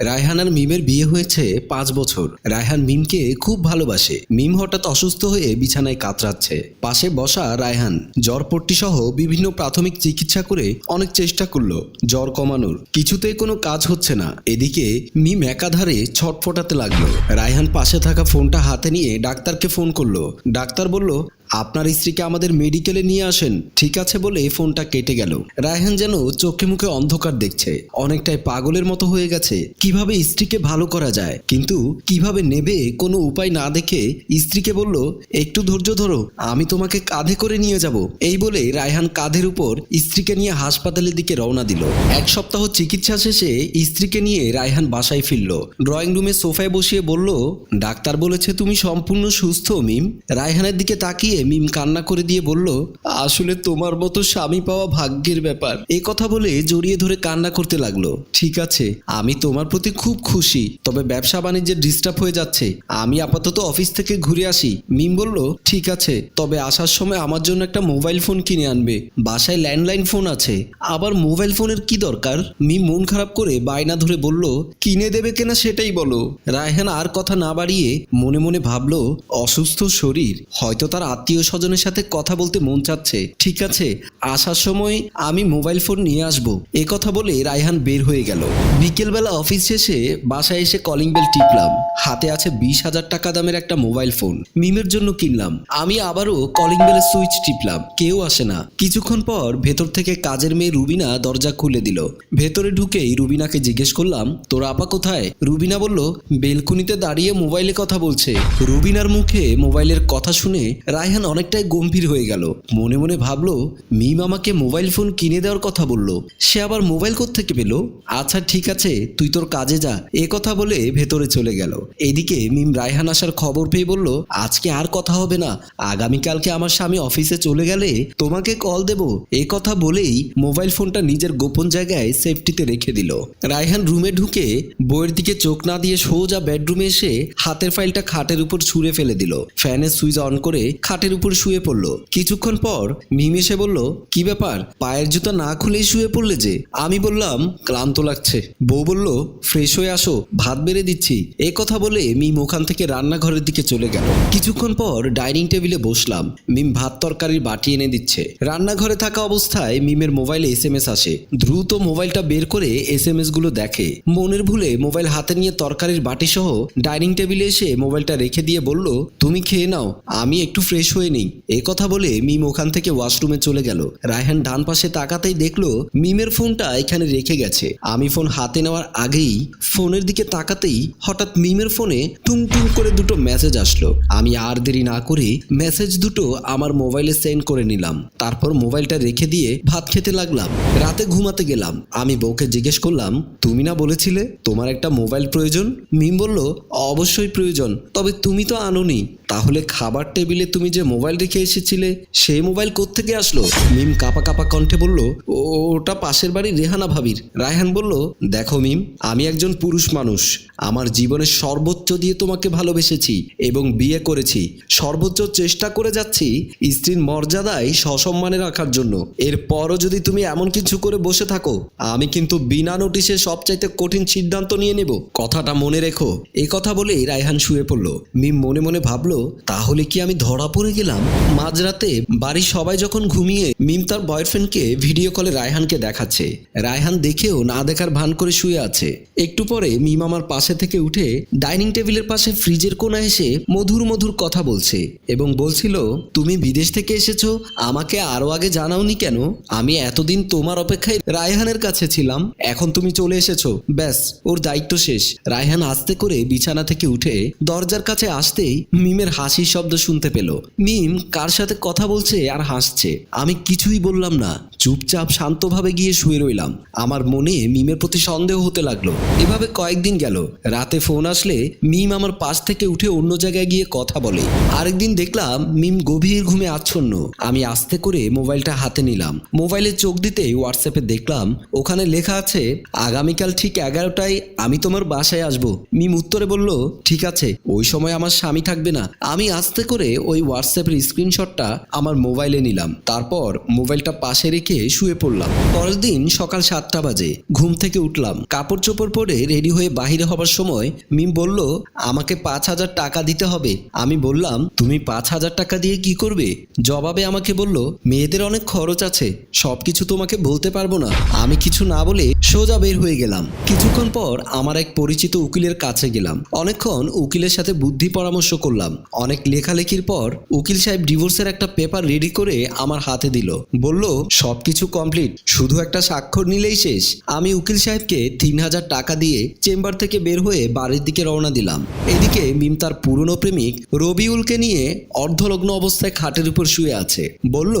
রায়হান আর মিমের বিয়ে হয়েছে পাঁচ বছর। রায়হান মিমকে খুব ভালোবাসে। মিম হঠাৎ অসুস্থ হয়ে বিছানায় কাতরাচ্ছে। পাশে বসা রায়হান জ্বর পট্টি সহ বিভিন্ন প্রাথমিক চিকিৎসা করে অনেক চেষ্টা করল জ্বর কমানোর। কিছুতেই কোনো কাজ হচ্ছে না। এদিকে মিম একাধারে ছটফটাতে লাগল। রায়হান পাশে থাকা ফোনটা হাতে নিয়ে ডাক্তারকে ফোন করল। ডাক্তার বলল আপনার স্ত্রীকে আমাদের মেডিকেলে নিয়ে আসেন, ঠিক আছে বলে ফোনটা কেটে গেল। রায়হান যেন চোখে মুখে অন্ধকার দেখছে। অনেকটাই পাগলের মতো হয়ে গেছে। কীভাবে স্ত্রীকে ভালো করা যায়? কিন্তু কীভাবে নেবে কোনো উপায় না দেখে স্ত্রীকে বলল, একটু ধৈর্য ধরো, আমি তোমাকে কাঁধে করে নিয়ে যাব। এই বলে রায়হান কাঁধের উপর স্ত্রীকে নিয়ে হাসপাতালের দিকে রওনা দিল। এক সপ্তাহ চিকিৎসা শেষে স্ত্রীকে নিয়ে রায়হান বাসায় ফিরল। ড্রয়িং রুমে সোফায় বসিয়ে বলল, ডাক্তার বলেছে তুমি সম্পূর্ণ সুস্থ, মিম। রায়হানের দিকে তাকিয়ে মিম কান্না করে দিয়ে বলল, আসলে তোমার মতো স্বামী পাওয়া ভাগ্যের ব্যাপার। এই কথা বলে জড়িয়ে ধরে কান্না করতে লাগল। ঠিক আছে, আমি তোমার প্রতি খুব খুশি, তবে ব্যবসা বাণিজ্যের ডিস্টার্ব হয়ে যাচ্ছে। আমি আপাতত অফিস থেকে ঘুরে আসি। মিম বলল, ঠিক আছে, তবে আসার সময় আমার জন্য একটা মোবাইল ফোন কিনে আনবে। বাসায় ল্যান্ডলাইন ফোন আছে। আবার মোবাইল ফোনের কি দরকার? মিম মন খারাপ করে বায়না ধরে বলল, কিনে দেবে কিনা সেটাই বলো। রায়হান আর কথা না বাড়িয়ে মনে মনে ভাবলো, অসুস্থ শরীর, হয়তো তার আত্মীয় স্বজনের সাথে কথা বলতে মন চাচ্ছে। ঠিক আছে, আসার সময় আমি মোবাইল ফোন নিয়ে আসব। এ কথা বলে রায়হান বের হয়ে গেল। বিকেলবেলা অফিস শেষে বাসায় এসে কলিং বেল টিপলাম। হাতে আছে বিশ হাজার টাকা দামের একটা মোবাইল ফোন। মিমের জন্য কিনলাম। আমি আবারও কলিং বেলের সুইচ টিপলাম। কেউ আসে না। কিছুক্ষণ পর ভেতর থেকে কাজের মেয়ে রুবিনা দরজা খুলে দিল। ভেতরে ঢুকেই রুবিনাকে জিজ্ঞেস করলাম, তোর আপা কোথায়? রুবিনা বলল, বেলকুনিতে দাঁড়িয়ে মোবাইলে কথা বলছে। রুবিনার মুখে মোবাইলের কথা শুনে রায়হান অনেকটাই গম্ভীর হয়ে গেল। মনে মনে ভাবলো, মিম আমাকে মোবাইল ফোন কিনে দেওয়ার কথা বলল। সে আবার মোবাইল থেকে পেল? আচ্ছা ঠিক আছে, তুই তোর কাজে যা। এ কথা বলে ভেতরে চলে গেল। এদিকে মিম রায়হান আসার খবর পেয়ে বলল, আজকে আর কথা হবে না। আগামীকালকে আমার স্বামী অফিসে চলে গেলে তোমাকে কল দেব। এ কথা বলেই মোবাইল ফোনটা নিজের গোপন জায়গায় সেফটিতে রেখে দিল। রায়হান রুমে ঢুকে বইয়ের দিকে চোখ না দিয়ে সোজা বেডরুমে এসে হাতের ফাইলটা খাটের উপর ছুঁড়ে ফেলে দিল। ফ্যানের সুইচ অন করে খাটের উপর শুয়ে পড়ল। কিছুক্ষণ পর মিম এসে বলল, কি ব্যাপার? পায়ের জুতা না খুলেই শুয়ে পড়লে যে? আমি বললাম, ক্লান্ত লাগছে। বউ বলল, ফ্রেশ হয়ে আসো, ভাত বেড়ে দিচ্ছি। এ কথা বলে মিম ওখান থেকে রান্নাঘরের দিকে চলে গেল। কিছুক্ষণ পর ডাইনিং টেবিলে বসলাম। মিম ভাত তরকারির বাটি এনে দিচ্ছে। রান্নাঘরে থাকা অবস্থায় মিমের মোবাইলে এস এম এস আসে। দ্রুত মোবাইলটা বের করে এস এম এসগুলো দেখে। মনের ভুলে মোবাইল হাতে নিয়ে তরকারির বাটি সহ ডাইনিং টেবিলে এসে মোবাইলটা রেখে দিয়ে বলল, তুমি খেয়ে নাও, আমি একটু ফ্রেশ হয়ে নিই। এ কথা বলে মিম ওখান থেকে ওয়াশরুমে চলে গেল। রায়হান ডান পাশে তাকাতেই দেখল মিমের ফোনটা এখানে রেখে গেছে। আমি ফোন হাতে নেওয়ার আগেই ফোনের দিকে তাকাতেই হঠাৎ মিমের ফোনে টুং টুং করে দুটো মেসেজ আসলো। আমি আর দেরি না করে মেসেজ দুটো আমার মোবাইলে সেন্ড করে নিলাম। তারপর মোবাইলটা রেখে দিয়ে ভাত খেতে লাগলাম। রাতে ঘুমাতে গেলাম। আমি বউকে জিজ্ঞেস করলাম, তুমি না বলেছিলে তোমার একটা মোবাইল প্রয়োজন? মিম বলল, অবশ্যই প্রয়োজন, তবে তুমি তো আনোনি। তাহলে খাবার টেবিলে তুমি যে মোবাইল রেখে এসেছিলে? সেই মোবাইল কোত্থেকে আসলো? মিম কাপা কাপা কণ্ঠে বলল, "ও, ওটা পাশের বাড়ি রেহানা ভাবির। রায়হান বলল, দেখো মিম, আমি একজন পুরুষ মানুষ। আমার জীবনের সর্বোচ্চ দিয়ে তোমাকে ভালোবেসেছি এবং বিয়ে করেছি। সর্বোচ্চ চেষ্টা করে যাচ্ছি স্ত্রীর মর্যাদায় সসম্মানে রাখার জন্য। এরপরও যদি তুমি এমন কিছু করে বসে থাকো, আমি কিন্তু বিনা নোটিশে সবচাইতে কঠিন সিদ্ধান্ত নিয়ে নেব। কথাটা মনে রেখো। এই কথা বলেই রায়হান শুয়ে পড়ল। মিম মনে মনে ভাবলো, তাহলে কি আমি ধরা পড়ে গেলাম, মাঝরাতে বাড়ির সবাই যখন ঘুমিয়ে মিম তার বয়ফ্রেন্ডকে ভিডিও কলে রায়হানকে দেখাচ্ছে। রায়হান দেখেও না দেখার ভান করে শুয়ে আছে। একটু পরে মিম আমার পাশে থেকে উঠে ডাইনিং টেবিলের পাশে ফ্রিজের কোণায় এসে মধুর মধুর কথা বলছে এবং বলছিল, তুমি বিদেশ থেকে এসেছ, আমাকে আরও আগে জানাওনি কেন? আমি এতদিন তোমার অপেক্ষায় রায়হানের কাছে ছিলাম, এখন তুমি চলে এসেছ। ব্যাস, ওর দায়িত্ব শেষ। রায়হান আস্তে করে বিছানা থেকে উঠে দরজার কাছে আসতেই মিমের হাসির শব্দ শুনতে পেল। মিম কার সাথে কথা বলছে আর হাসছে? আমি কিছুই বললাম না। চুপচাপ শান্তভাবে গিয়ে শুয়ে রইলাম। আমার মনে মিমের প্রতি সন্দেহ হতে লাগল। এভাবে কয়েকদিন গেল। রাতে ফোন আসলে মিম আমার পাশ থেকে উঠে অন্য জায়গায় গিয়ে কথা বলে। আরেকদিন দেখলাম মিম গভীর ঘুমে আচ্ছন্ন। আমি আস্তে করে মোবাইলটা হাতে নিলাম। মোবাইলে চোখ দিতে হোয়াটসঅ্যাপে দেখলাম, ওখানে লেখা আছে, আগামীকাল ঠিক এগারোটায় আমি তোমার বাসায় আসব। মিম উত্তরে বলল, ঠিক আছে, ওই সময় আমার স্বামী থাকবে না। আমি আস্তে করে ওই হোয়াটসঅ্যাপ হোয়াটসঅ্যাপের স্ক্রিনশটটা আমার মোবাইলে নিলাম। তারপর মোবাইলটা পাশে রেখে শুয়ে পড়লাম। পরের দিন সকাল সাতটা বাজে, ঘুম থেকে উঠলাম। কাপড় চোপড় পরে রেডি হয়ে বাহিরে হবার সময় মিম বলল, আমাকে পাঁচ হাজার টাকা দিতে হবে। আমি বললাম, তুমি পাঁচ হাজার টাকা দিয়ে কি করবে? জবাবে আমাকে বলল, মেয়েদের অনেক খরচ আছে, সবকিছু তোমাকে বলতে পারব না। আমি কিছু না বলে সোজা বের হয়ে গেলাম। কিছুক্ষণ পর আমার এক পরিচিত উকিলের কাছে গেলাম। অনেকক্ষণ উকিলের সাথে বুদ্ধি পরামর্শ করলাম। অনেক লেখালেখির পর উকিল সাহেব ডিভোর্সের একটা পেপার রেডি করে আমার হাতে দিল। বলল, সবকিছু কমপ্লিট শুধু একটা স্বাক্ষর নিলেই শেষ। আমি উকিল সাহেবকে তিন হাজার টাকা দিয়ে চেম্বার থেকে বের হয়ে বাড়ির দিকে রওনা দিলাম। এদিকে মিম তার পুরনো প্রেমিক রবিউলকে নিয়ে অর্ধলগ্ন অবস্থায় খাটের উপর শুয়ে আছে। বলল,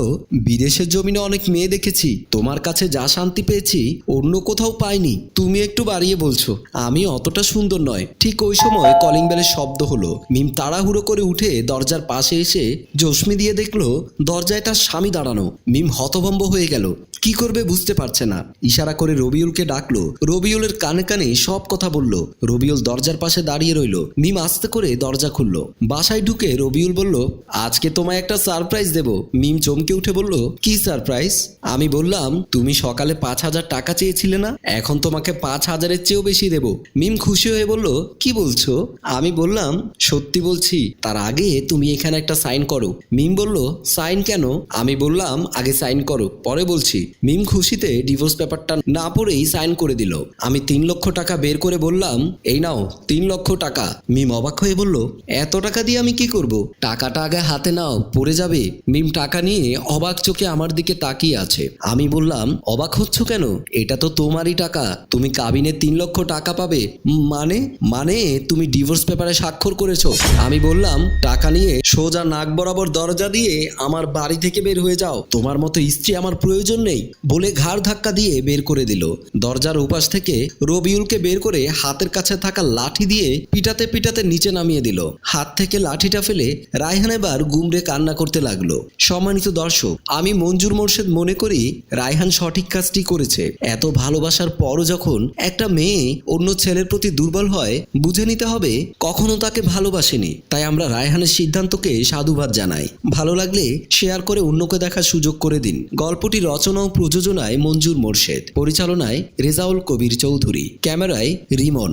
বিদেশের জমিনে অনেক মেয়ে দেখেছি, তোমার কাছে যা শান্তি পেয়েছি, অন্য কোথাও পাইনি। তুমি একটু বাড়িয়ে বলছো, আমি অতটা সুন্দর নয়। ঠিক ওই সময় কলিং বেলের শব্দ হলো। মিম তাড়াহুড়ো করে উঠে দরজার পাশে এসে জশমি দিয়ে দেখল, দরজায় তার স্বামী দাঁড়ানো। মিম হতভম্ব হয়ে গেল। কি করবে বুঝতে পারছে না। ইশারা করে রবিউলকে ডাকলো। রবিউলের কানে কানে সব কথা বলল। রবিউল দরজার পাশে দাঁড়িয়ে রইল। মিম আস্তে করে দরজা খুললো। বাসায় ঢুকে রবিউল বলল, আজকে তোমায় একটা সারপ্রাইজ দেব। মিম চমকে উঠে বলল, কি সারপ্রাইজ? আমি বললাম, তুমি সকালে পাঁচ হাজার টাকা চেয়েছিলে না? এখন তোমাকে পাঁচ হাজারের চেয়েও বেশি দেব। মিম খুশি হয়ে বলল, কি বলছো? আমি বললাম, সত্যি বলছি, তার আগে তুমি এখানে একটা সাইন করো। মিম বলল, সাইন কেন? আমি বললাম, আগে সাইন করো, পরে বলছি। মিম খুশিতে ডিভোর্স পেপারটা না পড়েই সাইন করে দিল। আমি তিন লক্ষ টাকা বের করে বললাম, এই নাও, তিন লক্ষ টাকা। মিম অবাক হয়ে বলল, এত টাকা দিয়ে আমি কি করব? টাকাটা আগে হাতে নাও, পড়ে যাবে। মিম টাকা নিয়ে অবাক চোখে আমার দিকে তাকিয়ে আছে। আমি বললাম, অবাক হচ্ছ কেন? এটা তো তোমারই টাকা। তুমি কাবিনে তিন লক্ষ টাকা পাবে। মানে মানে তুমি ডিভোর্স পেপারে স্বাক্ষর করেছ। আমি বললাম, টাকা নিয়ে সোজা নাক বরাবর দরজা দিয়ে আমার বাড়ি থেকে বের হয়ে যাও। তোমার মতো স্ত্রী আমার প্রয়োজন নেই বলে ঘাড় ধাক্কা দিয়ে বের করে দিল। দরজার উপাস থেকে রবিউলকে বের করে হাতের কাছে থাকা লাঠি দিয়ে পিটাতে পিটাতে নিচে নামিয়ে দিল। হাত থেকে লাঠিটা ফেলে রায়হান এবার গুমড়ে কান্না করতে লাগল। সম্মানিত দর্শক, আমি মঞ্জুর মোর্শেদ মনে করি রায়হান সঠিক কাজটি করেছে। এত ভালোবাসার পরও যখন একটা মেয়ে অন্য ছেলের প্রতি দুর্বল হয়, বুঝে নিতে হবে কখনো তাকে ভালোবাসেনি। তাই আমরা রায়হানের সিদ্ধান্তকে সাধুবাদ জানাই। ভালো লাগলে শেয়ার করে অন্যকে দেখার সুযোগ করে দিন। গল্পটি রচনা ও প্রযোজনায় মঞ্জুর মোর্শেদ। পরিচালনায় রেজাউল কবির চৌধুরী। ক্যামেরায় রিমন।